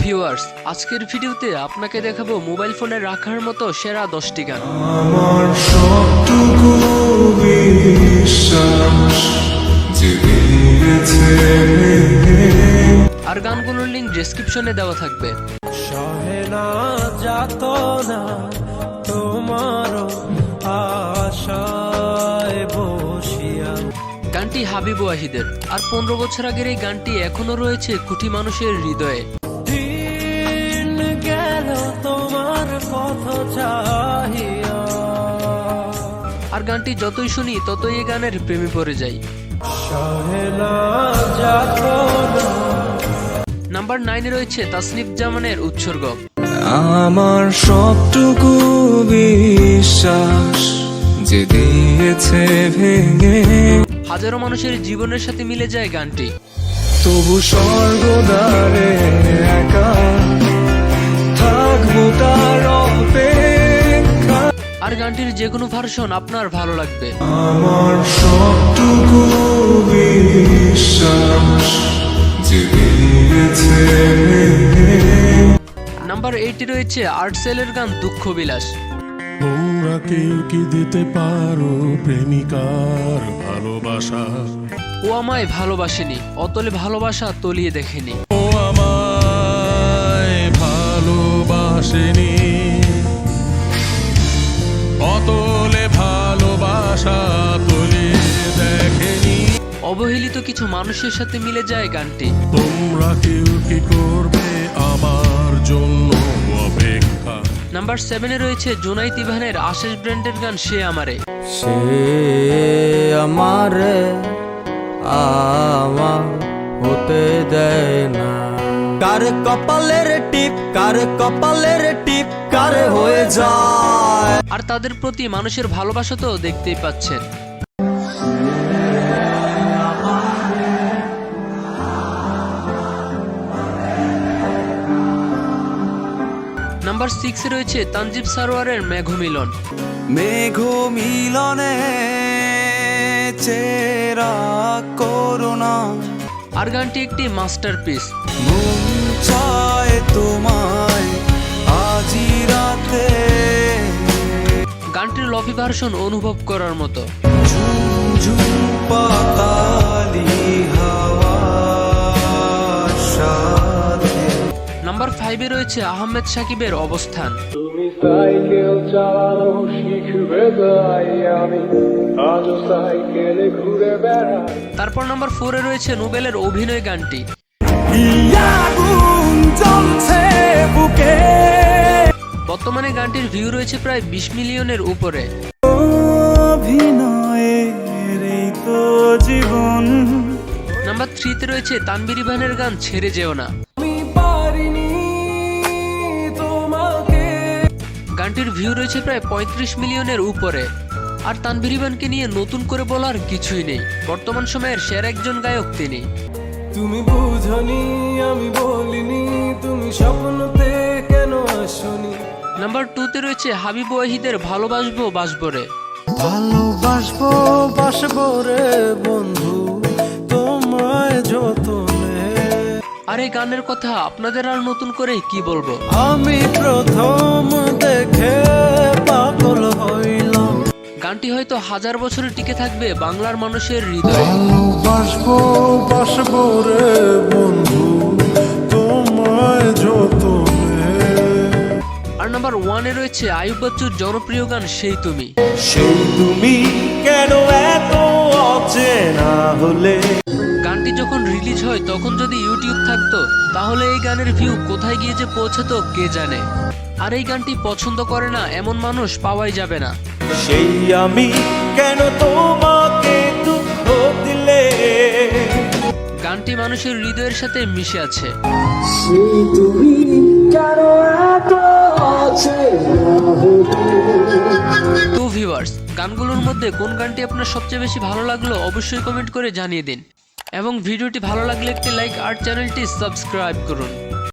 Viewers আজকের ভিডিওতে আপনাকে দেখাবো মোবাইল ফোনে রাখার মতো সেরা দশটি গান। আমার সবটুকু আর গানগুলোর লিঙ্ক ডেসক্রিপশনে দেওয়া থাকবে। সহে না যাত না তোমার আশায় বসিয়া। গানটি হাবিব ওয়াহিদের। আর পনেরো বছর আগের এই গানটি এখনও রয়েছে কুটি মানুষের হৃদয়ে। আর গানটি যতই শুনি ততই এই গানের প্রেমে পড়ে যাই। সহে না যাত না নাম্বার নাইনে রয়েছে তাসনিফ জামানের উৎসর্গ। আমার সবটুকু বিশ্বাস যে দিয়েছে ভেঙে। হাজারো মানুষের জীবনের সাথে মিলে যায় গানটি। তবু স্বর্গদ্বারে একা আর গানটির যে কোনো ভার্সন আপনার ভালো লাগবে। আমার সবটুকু নাম্বার এইটে রয়েছে আর্টসেলের গান দুঃখ বিলাস। তোমরা কেউ কি দিতে পারো প্রেমিকার ভালোবাসা? ও আমায় ভালোবাসেনি অতলে ভালোবাসা তলিয়ে দেখেনি। ও আমায় ভালোবাসেনি। ভালোবাসা তুলে দেখেনি। অবহেলিত কিছু মানুষের সাথে মিলে যায় গানটি। তোমরা কেউ কি করবে আমার জন্য অপেক্ষা? নাম্বার সেভেনে রয়েছে জোনাইত ইভানের আশেষ ব্র্যান্ডের গান সে আমারে। সে আমারে আমার হতে দেয় না। কার কপালের টিপ কার কপালের টিপ কার হয়ে যায়? আর তাদের প্রতি মানুষের ভালোবাসা তো দেখতেই পাচ্ছেন। নাম্বার সিক্সে রয়েছে তানজিব সারোয়ারের মেঘমিলন। মেঘ মিলনে চেরা করোনা আর গানটি একটি মাস্টারপিস। চায় তোমায় লফি ভার্সন অনুভব করার মতো। নাম্বার ফাইভে রয়েছে আহমেদ সাকিবের অবস্থান। তুমি সাইকেল চালানো শিখবে তাই আমি আজও সাইকেলে ঘুরে বেড়াই। তারপর নাম্বার ফোরে রয়েছে নোবেলের অভিনয় গানটি। বর্তমানে গানটির ভিউ রয়েছে প্রায় বিশ মিলিয়নের উপরে। নাম্বার থ্রিতে রয়েছে তানবির ইভানের গান ছেড়ে যেও না। গানটির ভিউ রয়েছে প্রায় পঁয়ত্রিশ মিলিয়নের উপরে। আর তানভীর ইভানকে নিয়ে নতুন করে বলার কিছুই নেই। বর্তমান সময়ের সেরা একজন গায়ক তিনি। তুমি বুঝনি আমি বলিনি তুমি স্বপ্নতে কেন আসনি? নাম্বার টুতে রয়েছে হাবিব ওয়াহিদের ভালোবাসবো বাসবরে ভালোবাসবো বাসবো রে বন্ধু তোমায় যতনে। আর এই গানের কথা আপনাদের আর নতুন করে কি বলব? আমি প্রথম দেখে পাগল হইলাম। গানটি হয়তো হাজার বছরে টিকে থাকবে বাংলার মানুষের হৃদয়ে। ভালোবাসবো বাসবো রে বন্ধু তোমায় যতনে। আর নাম্বার ওয়ানে রয়েছে আয়ুব বচ্চুর জনপ্রিয় গান সেই তুমি সেই তুমি কেন এত অচেনা হলে? গানটি যখন রিলিজ হয় তখন যদি ইউটিউব থাকতো তাহলে এই গানের ভিউ কোথায় গিয়ে যে পৌঁছাতো কে জানে? আর এই গানটি পছন্দ করে না এমন মানুষ পাওয়াই যাবে না। সেই আমি কেন তোমাকে দুঃখ দিলে? গানটি মানুষের হৃদয়ের সাথে মিশে আছে। তো ভিউয়ার্স গানগুলোর মধ্যে কোন গানটি আপনার সবচেয়ে বেশি ভালো লাগল অবশ্যই কমেন্ট করে জানিয়ে দিন। এবং ভিডিওটি ভালো লাগলে একটি লাইক আর চ্যানেলটি সাবস্ক্রাইব করুন।